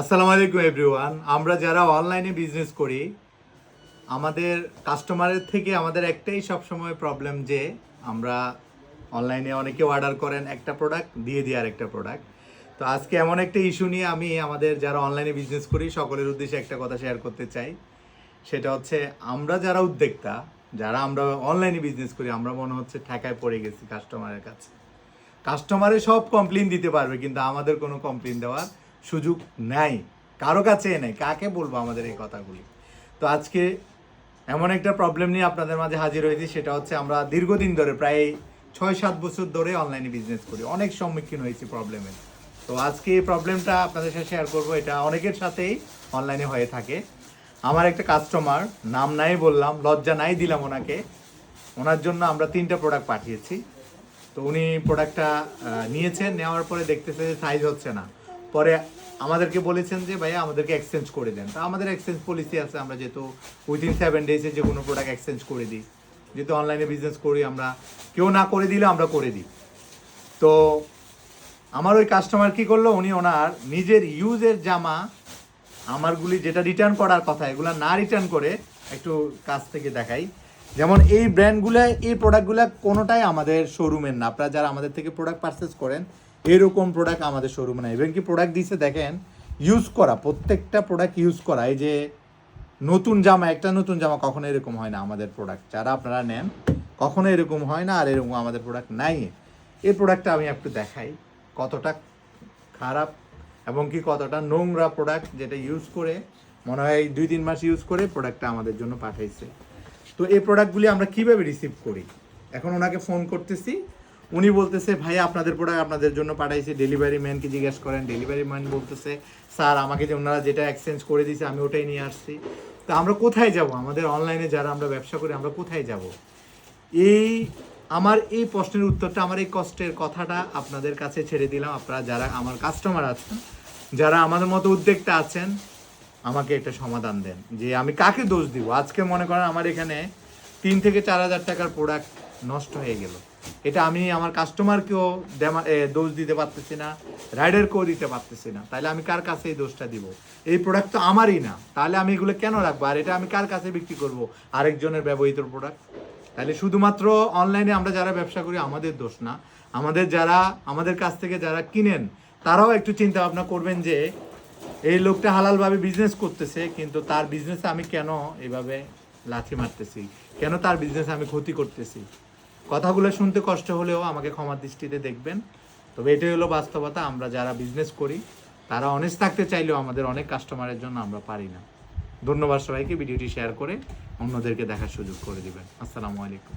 আসসালামু আলাইকুম এভরিওয়ান আমরা যারা অনলাইনে বিজনেস করি, আমাদের কাস্টমারের থেকে আমাদের একটাই সবসময় প্রবলেম যে আমরা অনলাইনে অনেকে অর্ডার করেন একটা প্রোডাক্ট দিয়ে দিয়ে আরেকটা প্রোডাক্ট তো আজকে এমন একটা ইস্যু নিয়ে আমি আমাদের যারা অনলাইনে বিজনেস করি, সকলের উদ্দেশ্যে একটা কথা শেয়ার করতে চাই। সেটা হচ্ছে, আমরা যারা উদ্যোক্তা, যারা আমরা অনলাইনে বিজনেস করি, আমরা মনে হচ্ছে ঠেকায় পড়ে গেছি কাস্টমারের কাছে। কাস্টমারে সব কমপ্লেন দিতে পারবে, কিন্তু আমাদের কোনো কমপ্লেন দেওয়ার সুযোগ নাই, কারও কাছে নেই, কাকে বলব আমাদের এই কথাগুলি? তো আজকে এমন একটা প্রবলেম নিয়ে আপনাদের মাঝে হাজির হয়েছি, সেটা হচ্ছে আমরা দীর্ঘদিন ধরে, প্রায় ছয় সাত বছর ধরে অনলাইনে বিজনেস করি। অনেক সম্মুখীন হয়েছি প্রবলেমের তো আজকে এই প্রবলেমটা আপনাদের সাথে শেয়ার করব, এটা অনেকের সাথেই অনলাইনে হয়ে থাকে। আমার একটা কাস্টমার নাম নাই বললাম, লজ্জা নাই দিলাম ওনাকে। ওনার জন্য আমরা তিনটা প্রোডাক্ট পাঠিয়েছি। তো উনি প্রোডাক্টটা নিয়েছেন, নেওয়ার পরে দেখতেছে যে সাইজ হচ্ছে না। পরে আমাদেরকে বলেছেন যে, ভাইয়া, আমাদেরকে এক্সচেঞ্জ করে দেন। তা আমাদের এক্সচেঞ্জ পলিসি আছে, আমরা যেহেতু উইদিন সেভেন ডেজে যে কোনো প্রোডাক্ট এক্সচেঞ্জ করে দিই। যেহেতু অনলাইনে বিজনেস করি আমরা, কেউ না করে দিলে আমরা করে দিই। তো আমার ওই কাস্টমার কি করল? উনি ওনার নিজের ইউজের জামা, আমারগুলি যেটা রিটার্ন করার কথা, এগুলো না রিটার্ন করে একটু কাছ থেকে দেখাই। যেমন এই ব্র্যান্ডগুলো এই প্রোডাক্টগুলো কোনোটাই আমাদের শোরুমের না। আপনারা যারা আমাদের থেকে প্রোডাক্ট পারচেস করেন এরকম প্রোডাক্ট আমাদের শোরুমে না এবং কি প্রোডাক্ট দিছে, দেখেন ইউজ করা, প্রত্যেকটা প্রোডাক্ট ইউজ করা, এই যে নতুন জামা, একটা নতুন জামা কখনো এরকম হয় না আমাদের প্রোডাক্ট যারা আপনারা নেন, কখনো এরকম হয় না আর এরকম আমাদের প্রোডাক্ট নাই। এই প্রোডাক্টটা আমি একটু দেখাই, কতটা খারাপ এবং কি কতটা নোংরা প্রোডাক্ট যেটা ইউজ করে, মনে হয় দুই তিন মাস ইউজ করে প্রোডাক্টটা আমাদের জন্য পাঠাইছে। তো এই প্রোডাক্টগুলি আমরা কীভাবে রিসিভ করি? এখন ওনাকে ফোন করতেছি উনি বলতেছে, ভাই, আপনাদের প্রোডাক্ট আপনাদের জন্য পাঠাইছি। ডেলিভারি ম্যানকে জিজ্ঞেস করেন ডেলিভারি ম্যান বলতেছে, স্যার, আমাকে যে ওনারা যেটা এক্সচেঞ্জ করে দিয়েছে আমি ওটাই নিয়ে আসছি। তা আমরা কোথায় যাব? আমাদের অনলাইনে যারা আমরা ব্যবসা করি, আমরা কোথায় যাব? এই আমার এই প্রশ্নের উত্তরটা, আমার এই কষ্টের কথাটা আপনাদের কাছে ছেড়ে দিলাম। আপনারা যারা আমার কাস্টমার আছেন, যারা আমাদের মতো উদ্যোক্তা আছেন, আমাকে একটা সমাধান দেন যে আমি কাকে দোষ দিব? আজকে মনে করেন আমার এখানে তিন থেকে চার হাজার টাকার প্রোডাক্ট নষ্ট হয়ে গেল। এটা আমি আমার কাস্টমারকেও দোষ দিতে পারতেছি না রাইডারকেও দিতে পারতেছি না। তাহলে আমি কার কাছে এই দোষটা দিব? এই প্রোডাক্ট তো আমারই না। তাহলে আমি এগুলো কেন রাখব? আর এটা আমি কার কাছে বিক্রি করব? আরেকজনের ব্যবহৃত প্রোডাক্ট তাহলে শুধুমাত্র অনলাইনে আমরা যারা ব্যবসা করি, আমাদের দোষ না। আমাদের যারা, আমাদের কাছ থেকে যারা কিনেন, তারাও একটু চিন্তা ভাবনা করবেন যে, এই লোকটা হালালভাবে বিজনেস করতেছে, কিন্তু তার বিজনেসে আমি কেন এভাবে লাথি মারতেছি? কেন তার বিজনেসে আমি ক্ষতি করতেছি? কথাগুলো শুনতে কষ্ট হলেও আমাকে ক্ষমার দৃষ্টিতে দেখবেন। তবে এটাই হলো বাস্তবতা, আমরা যারা বিজনেস করি, তারা অনেস্ট থাকতে চাইলেও আমাদের অনেক কাস্টমারের জন্য আমরা পারি না। ধন্যবাদ সবাইকে, ভিডিওটি শেয়ার করে অন্যদেরকে দেখার সুযোগ করে দিবেন। আসসালামু আলাইকুম।